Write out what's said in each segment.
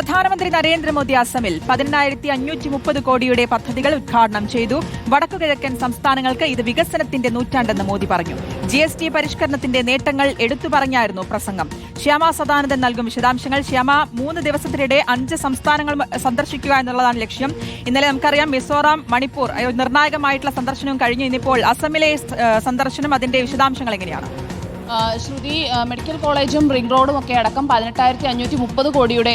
പ്രധാനമന്ത്രി നരേന്ദ്രമോദി അസമിൽ പതിനെണ്ണായിരത്തി അഞ്ഞൂറ്റി മുപ്പത് കോടിയുടെ പദ്ധതികൾ ഉദ്ഘാടനം ചെയ്തു. വടക്കുകിഴക്കൻ സംസ്ഥാനങ്ങൾക്ക് ഇത് വികസനത്തിന്റെ നൂറ്റാണ്ടെന്ന് മോദി പറഞ്ഞു. ജി എസ് ടി പരിഷ്കരണത്തിന്റെ നേട്ടങ്ങൾ എടുത്തു പറഞ്ഞായിരുന്നു പ്രസംഗം. ശ്യാമ സദാനന്ദൻ നൽകും വിശദാംശങ്ങൾ. ശ്യാമ മൂന്ന് ദിവസത്തിനിടെ അഞ്ച് സംസ്ഥാനങ്ങൾ സന്ദർശിക്കുക എന്നുള്ളതാണ് ലക്ഷ്യം. ഇന്നലെ നമുക്കറിയാം മിസോറാം മണിപ്പൂർ നിർണായകമായിട്ടുള്ള സന്ദർശനവും കഴിഞ്ഞു. ഇന്നിപ്പോൾ അസമിലെ സന്ദർശനം അതിന്റെ വിശദാംശങ്ങൾ എങ്ങനെയാണ്? ശ്രുതി മെഡിക്കൽ കോളേജും റിംഗ് റോഡും ഒക്കെ അടക്കം പതിനെട്ടായിരത്തി അഞ്ഞൂറ്റി മുപ്പത് കോടിയുടെ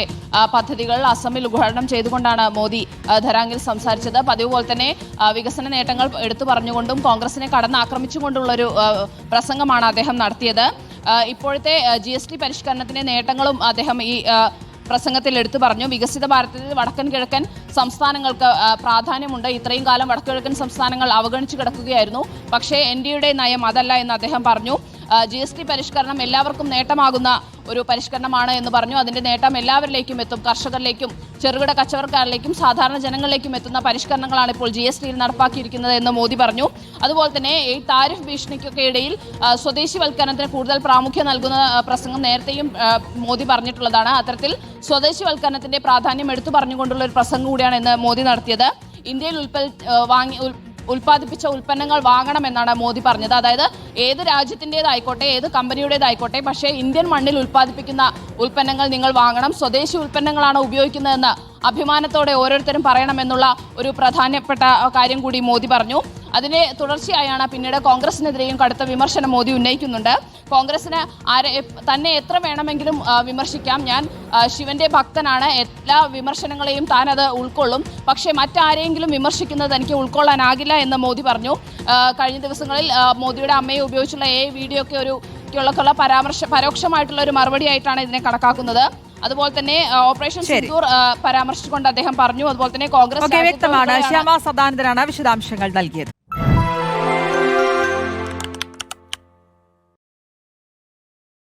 പദ്ധതികൾ അസമിൽ ഉദ്ഘാടനം ചെയ്തുകൊണ്ടാണ് മോദി ധരാങ്കിൽ സംസാരിച്ചത്. പതിവ് പോലെ തന്നെ വികസന നേട്ടങ്ങൾ എടുത്തു പറഞ്ഞുകൊണ്ടും കോൺഗ്രസിനെ കടന്നാക്രമിച്ചുകൊണ്ടുള്ളൊരു പ്രസംഗമാണ് അദ്ദേഹം നടത്തിയത്. ഇപ്പോഴത്തെ ജി എസ് ടി പരിഷ്കരണത്തിന്റെ നേട്ടങ്ങളും അദ്ദേഹം ഈ പ്രസംഗത്തിൽ എടുത്തു പറഞ്ഞു. വികസിത ഭാരതത്തിൽ വടക്കൻ കിഴക്കൻ സംസ്ഥാനങ്ങൾക്ക് പ്രാധാന്യമുണ്ട്. ഇത്രയും കാലം വടക്കു കിഴക്കൻ സംസ്ഥാനങ്ങൾ അവഗണിച്ചു കിടക്കുകയായിരുന്നു. പക്ഷേ എൻ ഡിയുടെ നയം അതല്ല എന്ന് അദ്ദേഹം പറഞ്ഞു. ജി എസ് ടി പരിഷ്കരണം എല്ലാവർക്കും നേട്ടമാകുന്ന ഒരു പരിഷ്കരണമാണ് എന്ന് പറഞ്ഞു. അതിന്റെ നേട്ടം എല്ലാവരിലേക്കും എത്തും. കർഷകരിലേക്കും ചെറുകിട കച്ചവടക്കാരിലേക്കും സാധാരണ ജനങ്ങളിലേക്കും എത്തുന്ന പരിഷ്കരണങ്ങളാണ് ഇപ്പോൾ ജി എസ് ടിയിൽ നടപ്പാക്കിയിരിക്കുന്നത് എന്ന് മോദി പറഞ്ഞു. അതുപോലെ തന്നെ ഈ താരിഫ് ഭീഷണിക്കൊക്കെ ഇടയിൽ സ്വദേശിവൽക്കരണത്തിന് കൂടുതൽ പ്രാമുഖ്യം നൽകുന്ന പ്രസംഗം നേരത്തെയും മോദി പറഞ്ഞിട്ടുള്ളതാണ്. അത്തരത്തിൽ സ്വദേശിവൽക്കരണത്തിന്റെ പ്രാധാന്യം എടുത്തു പറഞ്ഞുകൊണ്ടുള്ള ഒരു പ്രസംഗം കൂടിയാണ് ഇന്ന് മോദി നടത്തിയത്. ഇന്ത്യയിൽ ഉൽപ്പൽ വാങ്ങി ഉൽപ്പാദിപ്പിച്ച ഉൽപ്പന്നങ്ങൾ വാങ്ങണമെന്നാണ് മോദി പറഞ്ഞത്. അതായത് ഏത് രാജ്യത്തിന്റെതായിക്കോട്ടെ ഏത് കമ്പനിയുടേതായിക്കോട്ടെ പക്ഷേ ഇന്ത്യൻ മണ്ണിൽ ഉൽപ്പാദിപ്പിക്കുന്ന ഉൽപ്പന്നങ്ങൾ നിങ്ങൾ വാങ്ങണം. സ്വദേശി ഉൽപ്പന്നങ്ങളാണ് ഉപയോഗിക്കുന്നതെന്ന് അഭിമാനത്തോടെ ഓരോരുത്തരും പറയണമെന്നുള്ള ഒരു പ്രധാനപ്പെട്ട കാര്യം കൂടി മോദി പറഞ്ഞു. അതിനെ തുടർച്ചയായാണ് പിന്നീട് കോൺഗ്രസിനെതിരെയും കടുത്ത വിമർശനം മോദി ഉന്നയിക്കുന്നുണ്ട്. കോൺഗ്രസിന് ആരെ തന്നെ എത്ര വേണമെങ്കിലും വിമർശിക്കാം. ഞാൻ ശിവന്റെ ഭക്തനാണ്. എല്ലാ വിമർശനങ്ങളെയും താൻ അത് ഉൾക്കൊള്ളും. പക്ഷേ മറ്റാരെങ്കിലും വിമർശിക്കുന്നത് എനിക്ക് ഉൾക്കൊള്ളാനാകില്ല എന്ന് മോദി പറഞ്ഞു. കഴിഞ്ഞ ദിവസങ്ങളിൽ മോദിയുടെ അമ്മയെ ഉപയോഗിച്ചുള്ള ഏ വീഡിയോ ഒക്കെ ഒരു ഒക്കെയുള്ള പരാമർശ പരോക്ഷമായിട്ടുള്ള ഒരു മറുപടി ആയിട്ടാണ് ഇതിനെ കണക്കാക്കുന്നത്. അതുപോലെ തന്നെ ഓപ്പറേഷൻ. സിന്ദൂർ പരാമർശിച്ചുകൊണ്ട് അദ്ദേഹം പറഞ്ഞു. അതുപോലെ തന്നെ കോൺഗ്രസ് വ്യക്തമാണ്. ശ്യാമ സദാനന്ദനാണ് വിശദാംശങ്ങൾ നൽകിയത്.